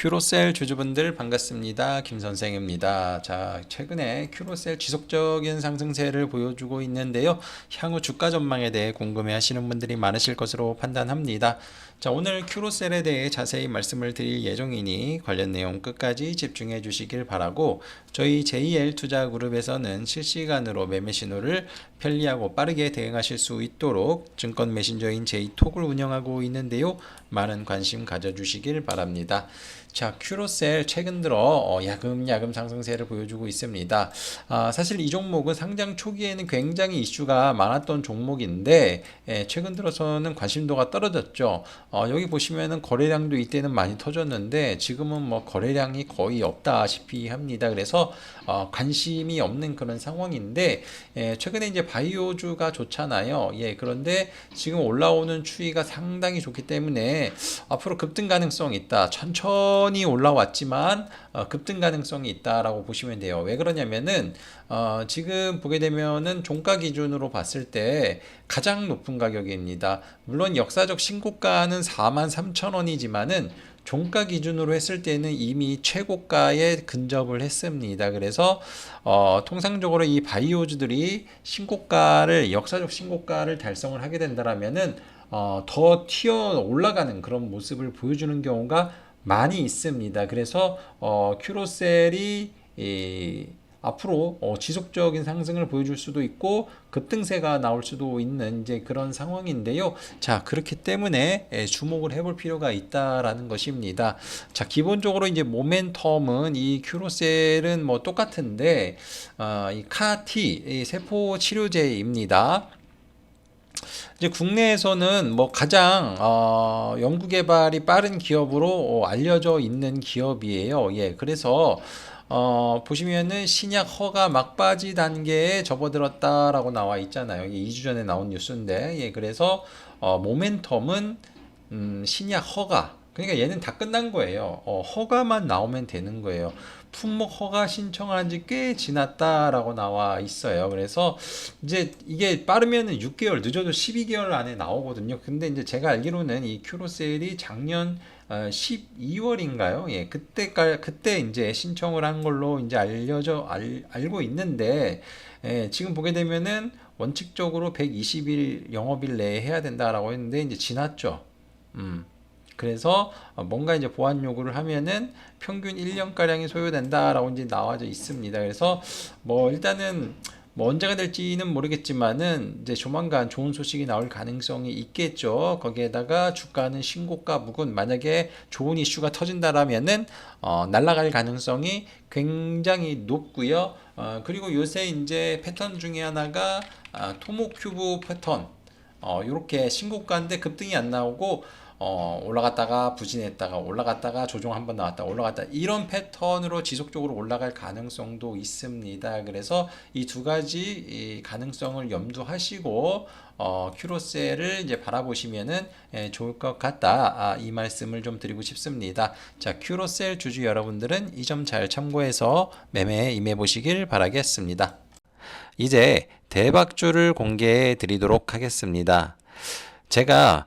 큐로셀 주주분들 반갑습니다. 김 선생입니다. 자, 최근에 큐로셀 지속적인 상승세를 보여주고 있는데요. 향후 주가 전망에 대해 궁금해 하시는 분들이 많으실 것으로 판단합니다. 자, 오늘 큐로셀에 대해 자세히 말씀을 드릴 예정이니 관련 내용 끝까지 집중해 주시길 바라고 저희 JL 투자 그룹에서는 실시간으로 매매 신호를 편리하고 빠르게 대응하실 수 있도록 증권 메신저인 제이톡을 운영하고 있는데요. 많은 관심 가져주시길 바랍니다. 자, 큐로셀 최근 들어 어, 야금야금 상승세를 보여주고 있습니다. 아, 사실 이 종목은 상장 초기에는 굉장히 이슈가 많았던 종목인데 예, 최근 들어서는 관심도가 떨어졌죠. 어, 여기 보시면은 거래량도 이때는 많이 터졌는데 지금은 뭐 거래량이 거의 없다시피 합니다. 그래서 어, 관심이 없는 그런 상황인데 예, 최근에 이제 바이오주가 좋잖아요. 예, 그런데 지금 올라오는 추이가 상당히 좋기 때문에 앞으로 급등 가능성이 있다. 천천히 올라왔지만 어, 급등 가능성이 있다라고 보시면 돼요. 왜 그러냐면은 어, 지금 보게 되면은 종가 기준으로 봤을 때 가장 높은 가격입니다. 물론 역사적 신고가는 4만 3천 원이지만은 종가 기준으로 했을 때는 이미 최고가에 근접을 했습니다. 그래서 어, 통상적으로 이 바이오주들이 신고가를 역사적 신고가를 달성을 하게 된다라면은 어, 더 튀어 올라가는 그런 모습을 보여주는 경우가 많이 있습니다. 그래서 어, 큐로셀이 이, 앞으로 어, 지속적인 상승을 보여줄 수도 있고 급등세가 나올 수도 있는 이제 그런 상황인데요. 자 그렇기 때문에 예, 주목을 해볼 필요가 있다라는 것입니다. 자 기본적으로 이제 모멘텀은 이 큐로셀은 뭐 똑같은데 어, 이 카티 이 세포 치료제입니다. 이제 국내에서는 뭐 가장 어, 연구 개발이 빠른 기업으로 어, 알려져 있는 기업이에요. 예, 그래서 어, 보시면은 신약 허가 막바지 단계에 접어들었다라고 나와 있잖아요. 이게 2주 전에 나온 뉴스인데, 예, 그래서 어, 모멘텀은 음, 신약 허가. 그러니까 얘는 다 끝난 거예요. 어, 허가만 나오면 되는 거예요. 품목 허가 신청한 지 꽤 지났다라고 나와 있어요. 그래서 이제 이게 빠르면은 6개월, 늦어도 12개월 안에 나오거든요. 근데 이제 제가 알기로는 이 큐로셀이 작년 어, 12월인가요? 예, 그때까 그때 이제 신청을 한 걸로 이제 알려져 알, 알고 있는데 예, 지금 보게 되면은 원칙적으로 120일 영업일 내에 해야 된다라고 했는데 이제 지났죠. 음. 그래서 뭔가 이제 보안 요구를 하면은 평균 1년 가량이 소요된다라고 이제 나와져 있습니다. 그래서 뭐 일단은 뭐 언제가 될지는 모르겠지만은 이제 조만간 좋은 소식이 나올 가능성이 있겠죠. 거기에다가 주가는 신고가 묵은 만약에 좋은 이슈가 터진다라면은 어, 날아갈 가능성이 굉장히 높고요. 어, 그리고 요새 이제 패턴 중에 하나가 아, 토모 큐브 패턴. 어, 요렇게 신고가인데 급등이 안 나오고 어, 올라갔다가 부진했다가 올라갔다가 조정 한 번 나왔다 올라갔다 이런 패턴으로 지속적으로 올라갈 가능성도 있습니다. 그래서 이 두 가지 이 가능성을 염두하시고 어, 큐로셀을 이제 바라보시면은 예, 좋을 것 같다. 아, 이 말씀을 좀 드리고 싶습니다. 자, 큐로셀 주주 여러분들은 이 점 잘 참고해서 매매에 임해 보시길 바라겠습니다. 이제 대박주를 공개해 드리도록 하겠습니다. 제가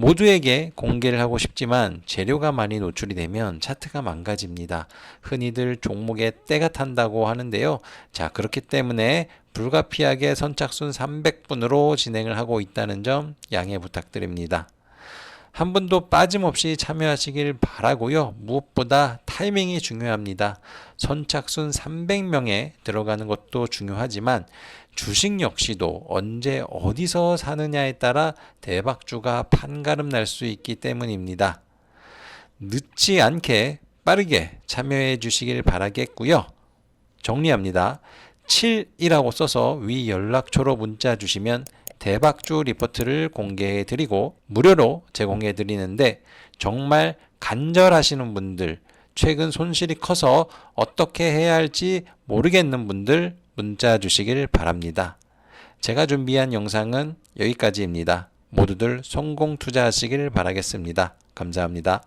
모두에게 공개를 하고 싶지만 재료가 많이 노출이 되면 차트가 망가집니다. 흔히들 종목에 때가 탄다고 하는데요. 자, 그렇기 때문에 불가피하게 선착순 300분으로 진행을 하고 있다는 점 양해 부탁드립니다. 한 분도 빠짐없이 참여하시길 바라고요. 무엇보다 타이밍이 중요합니다. 선착순 300명에 들어가는 것도 중요하지만 주식 역시도 언제 어디서 사느냐에 따라 대박주가 판가름 날 수 있기 때문입니다. 늦지 않게 빠르게 참여해 주시길 바라겠고요. 정리합니다. 7이라고 써서 위 연락처로 문자 주시면 대박주 리포트를 공개해 드리고 무료로 제공해 드리는데 정말 간절하시는 분들, 최근 손실이 커서 어떻게 해야 할지 모르겠는 분들 문자 주시길 바랍니다. 제가 준비한 영상은 여기까지입니다. 모두들 성공 투자하시길 바라겠습니다. 감사합니다.